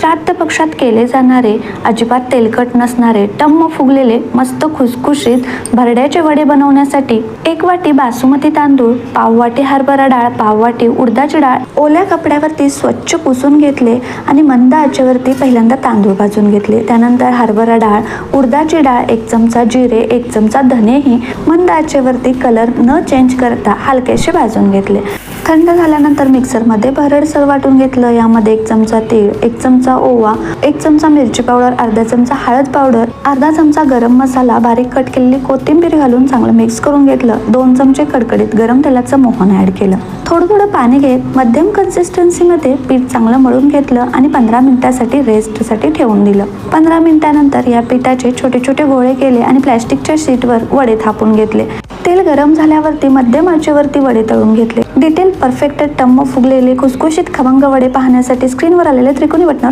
श्राद्ध पक्षात केले जाणारे अजिबात तेलकट नसणारे टम्म फुगलेले मस्त खुसखुशीत भरड्याचे वडे बनवण्यासाठी एक वाटी बासुमती तांदूळ पाव वाटी हरभरा डाळ पाव वाटी उडदाची डाळ ओल्या कपड्यावरती स्वच्छ पुसून घेतले आणि मंद आचेवरती पहिल्यांदा तांदूळ भाजून घेतले. त्यानंतर हरभरा डाळ उडदाची डाळ एक चमचा जिरे एक चमचा धनेही मंद आचेवरती कलर न चेंज करता हलकेसे भाजून घेतले. थंड झाल्यानंतर मिक्सरमध्ये भरडसर वाटून घेतलं. यामध्ये एक चमचा तेल एक चमचा ओवा एक चमचा मिरची पावडर अर्धा चमचा हळद पावडर अर्धा चमचा गरम मसाला बारीक कट केलेली कोथिंबीर घालून चांगलं मिक्स करून घेतलं. दोन चमचे कडकडीत गरम तेलाचं मोहन ऍड केलं. थोडं थोडं पाणी घेत मध्यम कन्सिस्टन्सीमध्ये पीठ चांगलं मळून घेतलं आणि पंधरा मिनिटासाठी रेस्टसाठी ठेवून दिलं. पंधरा मिनिटानंतर या पिठाचे छोटे छोटे गोळे केले आणि प्लॅस्टिकच्या शीटवर वडे थापून घेतले. तेल गरम झाल्यावरती मध्यम आचेवरती वडे तळून घेतले. डिटेल परफेक्ट टम्म फुगलेले खुसखुशीत खमंग वडे पाहण्यासाठी स्क्रीनवर आलेले त्रिकोणी बटनावर